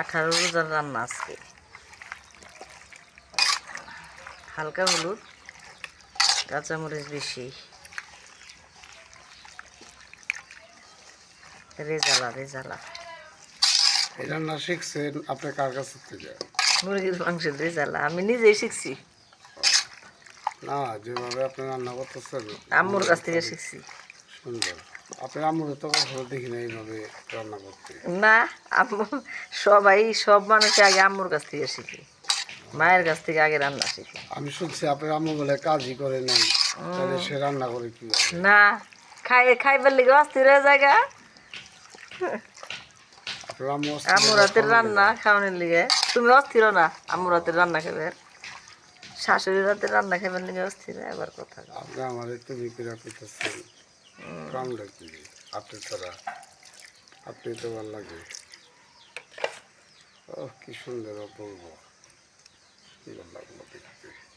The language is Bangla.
আঠারো রোজার রান্না আজকে। হালকা হলুদ কাঁচামরিচ বেশি রেজালা রেজালা। এই রান্না শিখছেন আপনি কার কাছে থেকে? মুরগির মাংসের রেজালা আমি নিজেই শিখছি। না যেভাবে আপনি রান্না করতেছেন। আম্মুর কাছ থেকে শিখছি। সুন্দর। আম্মুর তো কখনো দেখি না এইভাবে রান্না করতে। না আম্মু সবাই সব মানুষ আগে আম্মুর কাছ থেকে শিখি। মায়ের কাছ থেকে আগে রান্না শিখি। আমি শুনছি আপনার আম্মু বলে কাজই করে নাই তাহলে সে রান্না করে কি না খাই খাইবার লিগে অস্থির হয়ে জায়গা আম্মুর হাতের রান্না খাওয়ানোর লিগে। তুমি অস্থির না আম্মুর হাতের রান্না খাবে। শাশুড়ির হাতের রান্না খাবার লিগে অস্থির এবার কথা আপনি আমার তুমি কিরা করতেছেন প্রাণ লাগছে আপনি তারা আপনি তো ভালো লাগে। ও কি সুন্দর অপূর্ব। ভালো লাগল দেখে।